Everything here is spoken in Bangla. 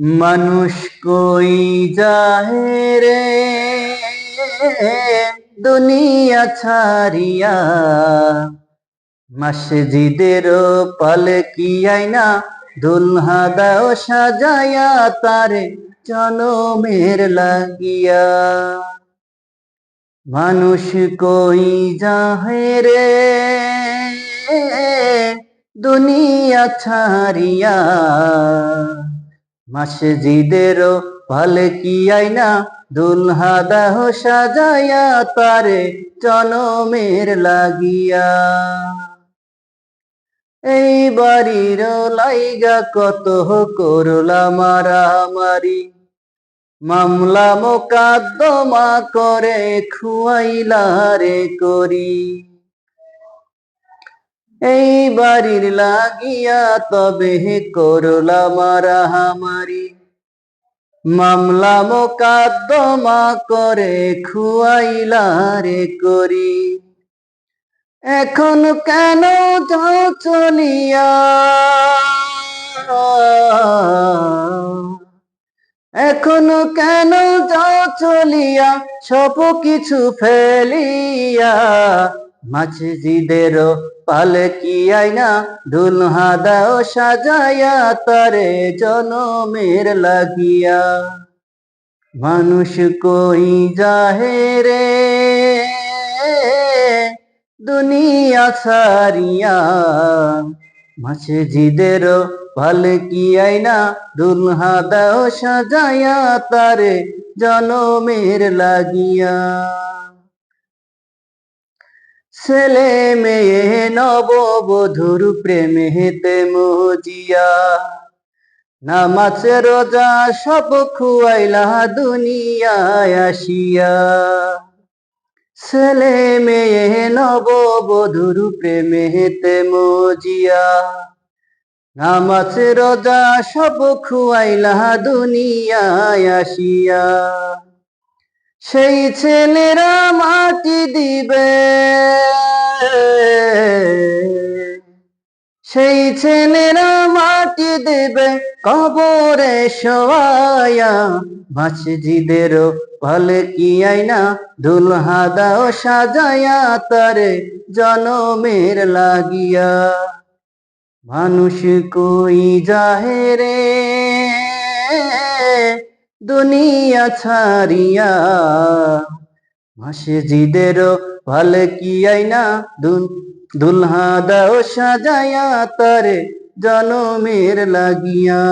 মানুষ কই যাহে রে? দুনিয়া ছাড়িয়া মসজিদের পালকি আইনা? দুলহা দাও সাজায়া তারে জনমের লাগিয়া। মানুষ কই যাহে রে? দুনিয়া ছাড়িয়া মসজিদের পালকি আইনা? দুলহা দাহ সাজায়া তারে জনমের লাগিয়া। এই বাড়ির লাইগা কত করলা মারামারি মামলা মোকাদ্দমা করে খুয়াইলা রে করি। এই বাড়ির লাগিয়া তবে হে করলা মারামারি মামলা মোকাদ্দমা করে খুয়াইলা রে করি। এখন কেন যাও চলিয়া? এখন কেন যাও চলিয়া? সব কিছু ফেলিয়া মসজিদের পালকি আইনা দুলহা দাও সাজায়া তারে জনমের লাগিয়া। মানুষ কই যাহে রে? দুনিয়া সারিয়া মসজিদের পালকি আইনা দুলহা দাও সাজায়া তারে জনমের লাগিয়া। ছেলে মেয়ে নববধুর প্রেমেতে মজিয়া। নামাজ রোজা সব খুয়াইলা দুনিয়ায় আসিয়া। ছেলে মেয়ে নববধুর প্রেমেতে মজিয়া। নামাজ রোজা সব খুয়াইলা দুনিয়ায় আসিয়া। সেই ছেলেরা মাটি দিবে সেই ছেলেরা মাটি দেবে কবরে শোয়ায়া। মসজিদের পালকি আইনা দুলহা দাও সাজায়া তারে জনমের লাগিয়া। মানুষ কই যাহে রে? দুনিয়া ছাড়িয়া। মসজিদের কি আইনা দুলহা দাও সাজায়া তারে জনমের লাগিয়া।